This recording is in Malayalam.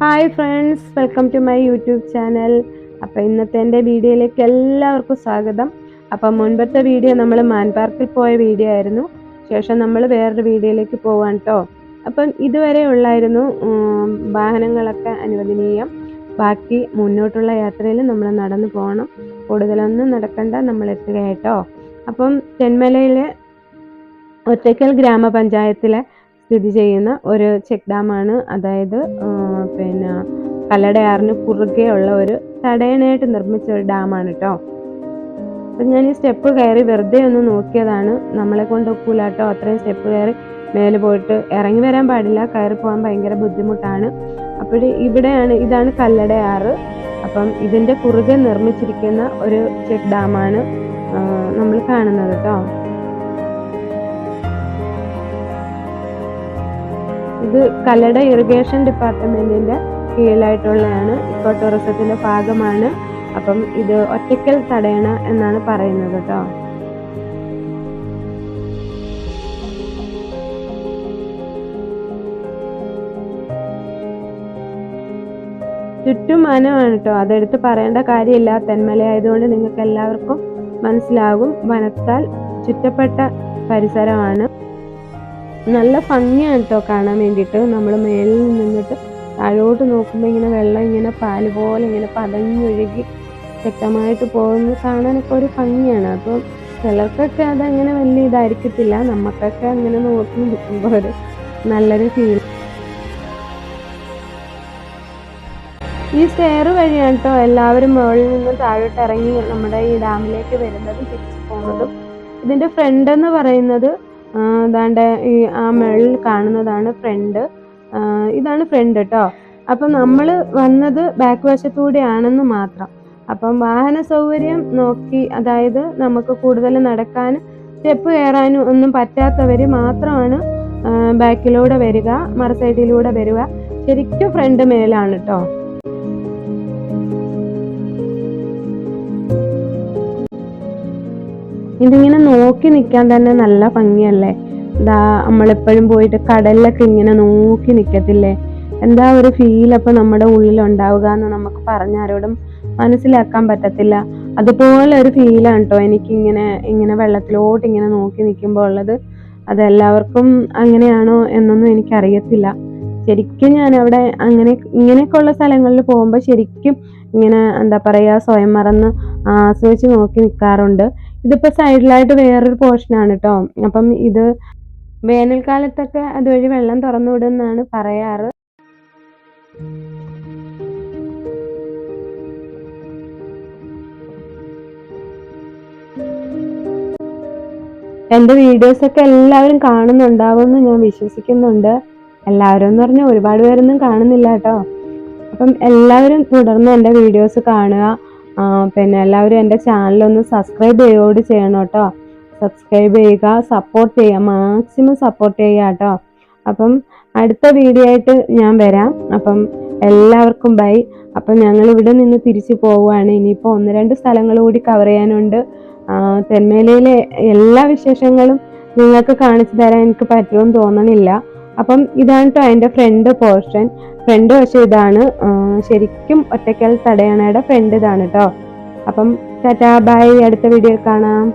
Hi friends welcome to my YouTube channel അപ്പോൾ ഇന്നത്തെ എന്റെ വീഡിയോയിലേക്ക് എല്ലാവർക്കും സ്വാഗതം. അപ്പം മുൻപത്തെ വീഡിയോ നമ്മൾ മാൻപാർക്കിൽ പോയ വീഡിയോ ആയിരുന്നു. ശേഷം നമ്മൾ വേറൊരു വീഡിയോയിലേക്ക് പോവാൻ കേട്ടോ അപ്പം ഇതുവരെ ഉള്ളായിരുന്നു വാഹനങ്ങളൊക്കെ അനുവദനീയം. ബാക്കി മുന്നോട്ടുള്ള യാത്രയിൽ നമ്മൾ നടന്നു പോകണം കൂടുതലൊന്നും നടക്കണ്ട നമ്മൾ എത്തുക കേട്ടോ അപ്പം തെന്മലയിലെ ഒറ്റയ്ക്കൽ ഗ്രാമപഞ്ചായത്തിലെ സ്ഥിതി ചെയ്യുന്ന ഒരു ചെക്ക് ഡാമാണ്. അതായത് പിന്നെ കല്ലടയാറിന് കുറുകെ ഉള്ള ഒരു തടയണയായിട്ട് നിർമ്മിച്ച ഒരു ഡാമാണ് കേട്ടോ അപ്പം ഞാൻ ഈ സ്റ്റെപ്പ് കയറി വെറുതെ ഒന്ന് നോക്കിയതാണ്. നമ്മളെ കൊണ്ട് ഒക്കൂല കേട്ടോ അത്രയും സ്റ്റെപ്പ് കയറി മേലെ പോയിട്ട് ഇറങ്ങി വരാൻ പാടില്ല. കയറി പോകാൻ ഭയങ്കര ബുദ്ധിമുട്ടാണ്. അപ്പോൾ ഇവിടെയാണ് ഇതാണ് കല്ലടയാറ്. അപ്പം ഇതിന്റെ കുറുകെ നിർമ്മിച്ചിരിക്കുന്ന ഒരു ചെക്ക് ഡാമാണ് നമ്മൾ കാണുന്നത് കേട്ടോ ഇത് കല്ലട ഇറിഗേഷൻ ഡിപ്പാർട്ട്മെന്റിന്റെ കീഴിലായിട്ടുള്ളതാണ്. ഇക്കോ ടൂറിസത്തിന്റെ ഭാഗമാണ്. അപ്പം ഇത് ഒറ്റയ്ക്കൽ തടയണ എന്നാണ് പറയുന്നത് കേട്ടോ. ചുറ്റും വനമാണ് കേട്ടോ. അതെടുത്ത് പറയേണ്ട കാര്യമില്ല. തെന്മല ആയതുകൊണ്ട് നിങ്ങൾക്ക് എല്ലാവർക്കും മനസ്സിലാകും. വനത്താൽ ചുറ്റപ്പെട്ട പരിസരമാണ്. നല്ല ഭംഗിയാണ് കേട്ടോ കാണാൻ വേണ്ടിയിട്ട്. നമ്മൾ മേലിൽ നിന്നിട്ട് താഴോട്ട് നോക്കുമ്പോൾ ഇങ്ങനെ വെള്ളം ഇങ്ങനെ പാൽ പോലെ ഇങ്ങനെ പതഞ്ഞൊഴുകി വ്യക്തമായിട്ട് പോകുന്നത് കാണാനൊക്കെ ഒരു ഭംഗിയാണ്. അപ്പം ചിലർക്കൊക്കെ അതങ്ങനെ വലിയ ഇതായിരിക്കത്തില്ല. നമുക്കൊക്കെ അങ്ങനെ നോക്കി നിൽക്കുമ്പോൾ ഒരു നല്ലൊരു ഫീൽ ഈ സ്റ്റെയർ വഴിയാണ് കേട്ടോ എല്ലാവരും മുകളിൽ നിന്ന് താഴോട്ട് ഇറങ്ങി നമ്മുടെ ഈ ഡാമിലേക്ക് വരുന്നതും തിരിച്ചു പോകുന്നതും. ഇതിന്റെ ഫ്രണ്ട് എന്ന് പറയുന്നത് ആ, ദാണ്ടെ ഈ ആ മുകളിൽ കാണുന്നതാണ് ഫ്രണ്ട് ഇതാണ് ഫ്രണ്ട് കേട്ടോ അപ്പം നമ്മൾ വന്നത് ബാക്ക് വശത്തൂടെയാണെന്ന് മാത്രം. അപ്പം വാഹന സൗകര്യം നോക്കി അതായത് നമുക്ക് കൂടുതൽ നടക്കാൻ സ്റ്റെപ്പ് കയറാനും ഒന്നും പറ്റാത്തവർ മാത്രമാണ് ബാക്കിലൂടെ വരിക മറ സൈഡിലൂടെ വരിക. ശരിക്കും ഫ്രണ്ട് മേലാണ് കേട്ടോ ഇതിങ്ങനെ നോക്കി നിൽക്കാൻ തന്നെ നല്ല ഭംഗിയല്ലേ? എന്താ നമ്മളെപ്പോഴും പോയിട്ട് കടലിലൊക്കെ ഇങ്ങനെ നോക്കി നിൽക്കത്തില്ലേ എന്താ ഒരു ഫീൽ അപ്പൊ നമ്മുടെ ഉള്ളിൽ ഉണ്ടാവുക എന്ന് നമുക്ക് പറഞ്ഞാരോടും മനസ്സിലാക്കാൻ പറ്റത്തില്ല. അതുപോലെ ഒരു ഫീലാണ് കേട്ടോ എനിക്കിങ്ങനെ ഇങ്ങനെ വെള്ളത്തിലോട്ട് ഇങ്ങനെ നോക്കി നിൽക്കുമ്പോൾ ഉള്ളത്. അതെല്ലാവർക്കും അങ്ങനെയാണോ എന്നൊന്നും എനിക്കറിയത്തില്ല. ശരിക്കും ഞാൻ അവിടെ അങ്ങനെ ഇങ്ങനെയൊക്കെയുള്ള സ്ഥലങ്ങളിൽ പോകുമ്പോൾ ശരിക്കും ഇങ്ങനെ എന്താ പറയുക സ്വയം മറന്ന് ആസ്വദിച്ച് നോക്കി നിൽക്കാറുണ്ട് ഇതിപ്പോ സൈഡിലായിട്ട് വേറൊരു പോർഷനാണ് കേട്ടോ അപ്പം ഇത് വേനൽക്കാലത്തൊക്കെ അതുവഴി വെള്ളം തുറന്നു വിടുന്നാണ് പറയാറ്. എന്റെ വീഡിയോസ് ഒക്കെ എല്ലാവരും കാണുന്നുണ്ടാവുമെന്ന് ഞാൻ വിശ്വസിക്കുന്നുണ്ട്. എല്ലാവരും എന്ന് പറഞ്ഞാൽ ഒരുപാട് പേരൊന്നും കാണുന്നില്ല കേട്ടോ അപ്പം എല്ലാവരും തുടർന്ന് എന്റെ വീഡിയോസ് കാണുക. പിന്നെ എല്ലാവരും എന്റെ ചാനലൊന്ന് സബ്സ്ക്രൈബ് ചെയ്യുകയോട് ചെയ്യണം കേട്ടോ. സബ്സ്ക്രൈബ് ചെയ്യുക സപ്പോർട്ട് ചെയ്യുക മാക്സിമം സപ്പോർട്ട് ചെയ്യുക കേട്ടോ. അപ്പം അടുത്ത വീഡിയോ ആയിട്ട് ഞാൻ വരാം. അപ്പം എല്ലാവർക്കും ബൈ അപ്പം ഞങ്ങൾ ഇവിടെ നിന്ന് തിരിച്ചു പോവുകയാണ്. ഇനിയിപ്പോൾ ഒന്ന് രണ്ട് സ്ഥലങ്ങൾ കൂടി കവർ ചെയ്യാനുണ്ട്. തെന്മേലയിലെ എല്ലാ വിശേഷങ്ങളും നിങ്ങൾക്ക് കാണിച്ചു തരാൻ എനിക്ക് പറ്റുമെന്ന് തോന്നണില്ല. അപ്പം ഇതാണ് കേട്ടോ എന്റെ ഫ്രണ്ട് പോർഷൻ ഫ്രണ്ട് വശം ഇതാണ് ശരിക്കും ഒറ്റയ്ക്കൽ തടയണയുടെ ഫ്രണ്ട് ഇതാണ് കേട്ടോ അപ്പം ടാറ്റാ ബൈ അടുത്ത വീഡിയോ കാണാം.